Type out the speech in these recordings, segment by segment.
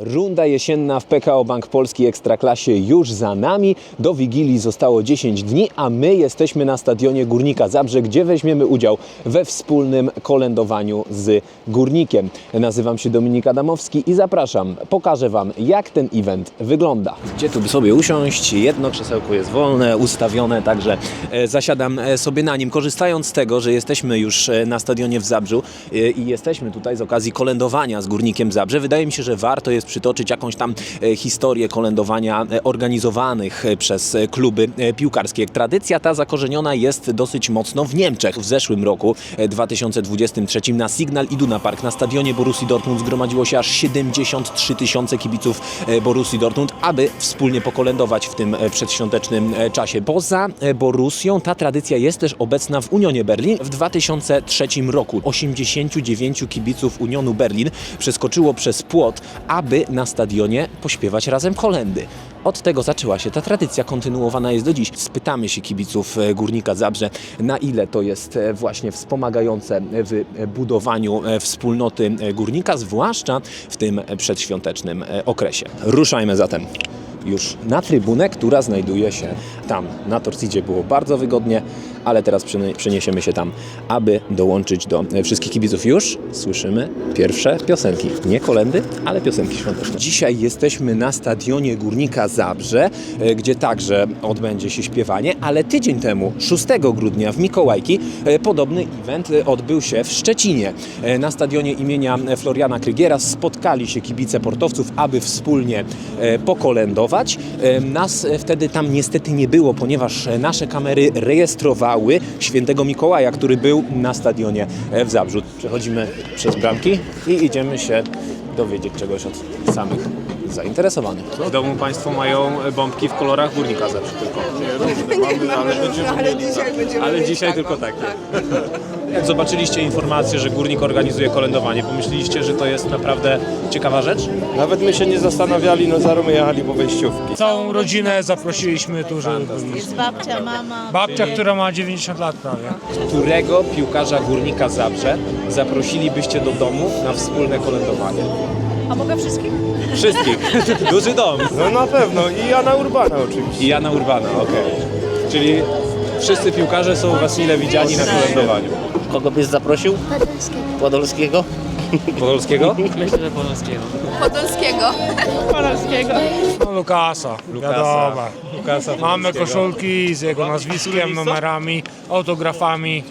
Runda jesienna w PKO Bank Polski Ekstraklasie już za nami. Do Wigilii zostało 10 dni, a my jesteśmy na stadionie Górnika Zabrze, gdzie weźmiemy udział we wspólnym kolędowaniu z Górnikiem. Nazywam się Dominik Adamowski i zapraszam. Pokażę Wam, jak ten event wygląda. Gdzie tu sobie usiąść? Jedno krzesełko jest wolne, ustawione, także e, zasiadam e, sobie na nim. Korzystając z tego, że jesteśmy już e, na stadionie w Zabrzu i jesteśmy tutaj z okazji kolędowania z Górnikiem Zabrze, wydaje mi się, że warto jest przytoczyć jakąś tam e, historię kolędowania e, organizowanych e, przez kluby piłkarskie. Tradycja ta zakorzeniona jest dosyć mocno w Niemczech. W zeszłym roku, e, 2023, na Signal Iduna Park na stadionie Borussii Dortmund zgromadziło się aż 73 tysiące kibiców Borussii Dortmund, aby wspólnie pokolędować w tym przedświątecznym czasie. Poza Borussią ta tradycja jest też obecna w Unionie Berlin. W 2003 roku 89 kibiców Unionu Berlin przeskoczyło przez płot, aby na stadionie pośpiewać razem kolendy. Od tego zaczęła się ta tradycja, kontynuowana jest do dziś. Spytamy się kibiców e, Górnika Zabrze, na ile to jest e, właśnie wspomagające w budowaniu e, wspólnoty Górnika, zwłaszcza w tym przedświątecznym okresie. Ruszajmy zatem już na trybunę, która znajduje się tam. Na Torcidzie było bardzo wygodnie, ale teraz przenie- przeniesiemy się tam, aby dołączyć do e, wszystkich kibiców. Już słyszymy pierwsze piosenki. Nie kolendy, ale piosenki świąteczne. Dzisiaj jesteśmy na stadionie Górnika Zabrze, e, gdzie także odbędzie się śpiewanie, ale tydzień temu, 6 grudnia w Mikołajki, e, podobny event odbył się w Szczecinie. Na stadionie imienia Floriana Krygiera spotkali się kibice portowców, aby wspólnie pokolędować. Nas wtedy tam niestety nie było, ponieważ nasze kamery rejestrowały świętego Mikołaja, który był na stadionie e, w Zabrzu. Przechodzimy przez bramki i idziemy się dowiedzieć czegoś od samych zainteresowanych. W domu Państwo mają bombki w kolorach górnika zawsze tylko. Nie mamy różne, ale dzisiaj będziemy Ale dzisiaj taką. tylko takie. Jak zobaczyliście informację, że górnik organizuje kolędowanie, pomyśleliście, że to jest naprawdę ciekawa rzecz? Nawet my się nie zastanawiali, no zaraz my jechali po wejściówki. Całą rodzinę zaprosiliśmy tu, żeby byli. Jest babcia, mama. Babcia, która ma 90 lat prawie. Którego piłkarza Górnika Zabrze zaprosilibyście do domu na wspólne kolędowanie? A mogę wszystkich? Wszystkich. Duży dom. No na pewno i Jana Urbana oczywiście. I Jana Urbana, okej. Czyli wszyscy piłkarze są was mile widziani na kolędowaniu. Kogo byś zaprosił? Podolskiego. Podolskiego? Podolskiego. No Lukasa, wiadomo. Lukasa Mamy Podolskiego. koszulki z jego nazwiskiem, numerami, autografami.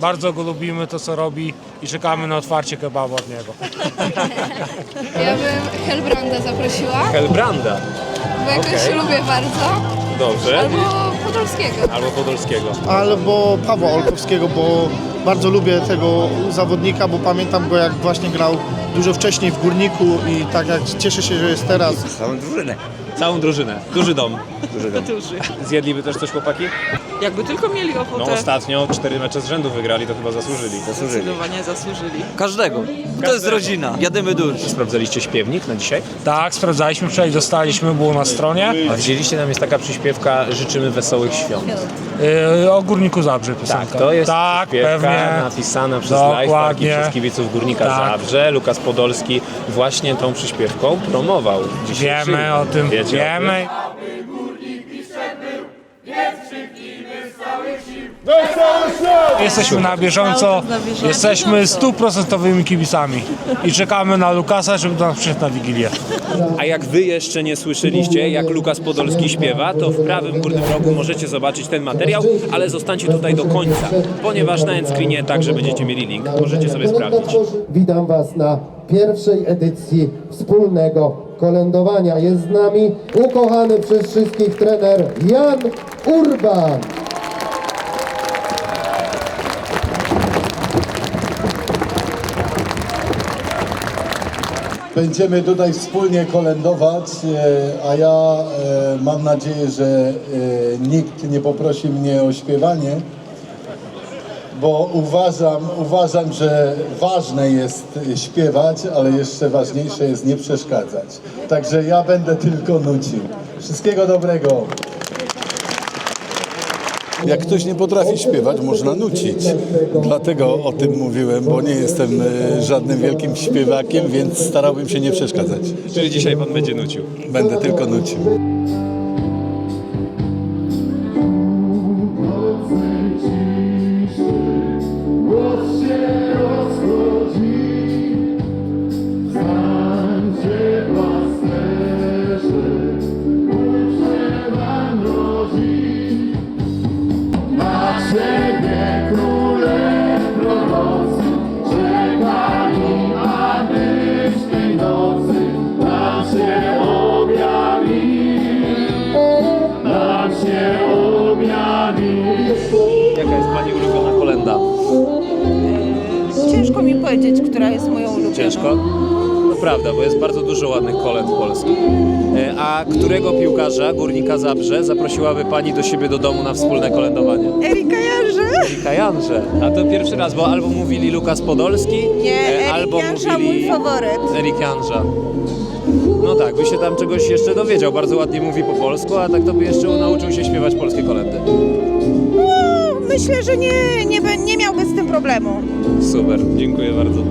Bardzo go lubimy, to co robi i czekamy na otwarcie kebabu od niego. Ja bym Helbranda zaprosiła, Helbranda. bo jakoś Okej. lubię bardzo. Dobrze. Albo Podolskiego. Albo Podolskiego. albo Pawła Olkowskiego, bo bardzo lubię tego zawodnika, bo pamiętam go jak właśnie grał dużo wcześniej w Górniku i tak jak cieszę się, że jest teraz. Całą drużynę. Duży dom. Duży dom. Zjedliby też coś chłopaki? Jakby tylko mieli No ochotę, ostatnio cztery mecze z rzędu wygrali, to chyba zasłużyli. zdecydowanie zasłużyli. Każdego. To jest rodzina. Jademy dużo. Sprawdzaliście śpiewnik na dzisiaj? Tak, sprawdzaliśmy, wczoraj dostaliśmy, było na stronie. A widzieliście, tam jest taka przyśpiewka Życzymy wesołych świąt. Yy, o Górniku Zabrze piosenka. Tak, to jest Tak, przyśpiewka pewnie. napisana przez Dokładnie. Lifehack i przez kibiców Górnika Tak. Zabrze. Lukas Podolski właśnie tą przyśpiewką promował dzisiejszy Wiemy o tym, Wiecie wiemy. Jesteśmy na bieżąco, jesteśmy stuprocentowymi kibicami i czekamy na Lukasa, żeby do nas przyszedł na Wigilię. A jak wy jeszcze nie słyszeliście, jak Lukas Podolski śpiewa, to w prawym górnym rogu możecie zobaczyć ten materiał, ale zostańcie tutaj do końca, ponieważ na endscreenie także będziecie mieli link. Możecie sobie sprawdzić. Witam Was na pierwszej edycji wspólnego kolędowania. Jest z nami ukochany przez wszystkich trener Jan Urban. Będziemy tutaj wspólnie kolędować, e, a ja e, mam nadzieję, że e, nikt nie poprosi mnie o śpiewanie, bo uważam, uważam, że ważne jest śpiewać, ale jeszcze ważniejsze jest nie przeszkadzać. Także ja będę tylko nucił. Wszystkiego dobrego. Jak ktoś nie potrafi śpiewać, można nucić. Dlatego o tym mówiłem, bo nie jestem e, żadnym wielkim śpiewakiem, więc starałbym się nie przeszkadzać. Czyli dzisiaj pan będzie nucił. Będę tylko nucił. Ulubiona? Ciężko mi powiedzieć, która jest moją ulubioną. Ciężko? No prawda, bo jest bardzo dużo ładnych kolęd polskich. E, A którego piłkarza Górnika Zabrze zaprosiłaby pani do siebie do domu na wspólne kolędowanie? Erika Jarze? Erika Janże. A to pierwszy raz, bo albo mówili Lukas Podolski, Nie, e, Erik albo Jansza mówili... mój faworyt. Erik Janża. No tak, by się tam czegoś jeszcze dowiedział. Bardzo ładnie mówi po polsku, a tak to by jeszcze nauczył się śpiewać polskie kolendy. Myślę, że nie, nie, nie miałby z tym problemu. Super, dziękuję bardzo.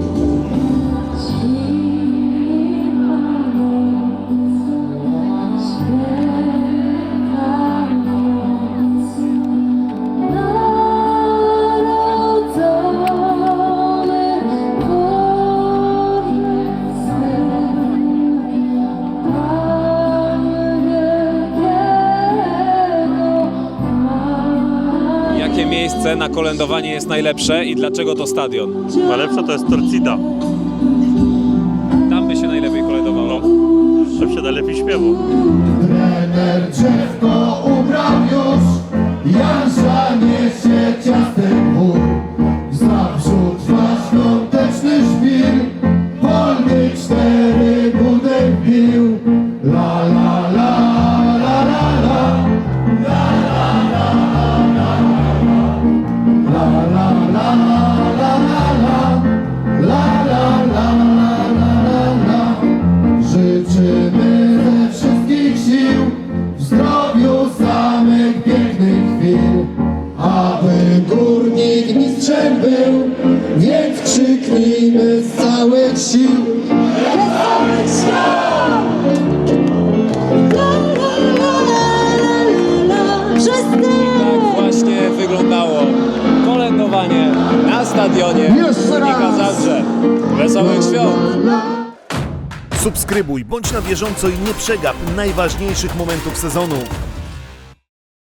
Jakie miejsce na kolędowanie jest najlepsze i dlaczego to stadion? Najlepsza to jest Torcida. Tam by się najlepiej kolędowało. Tam się najlepiej śpiewał. Trener drzewko ubrał już, niesie mistrzem był, więc krzyknijmy z całych sił. Tak właśnie wyglądało kolędowanie na stadionie Górnika Zabrze. Wesołych świąt! Subskrybuj, bądź na bieżąco i nie przegap najważniejszych momentów sezonu.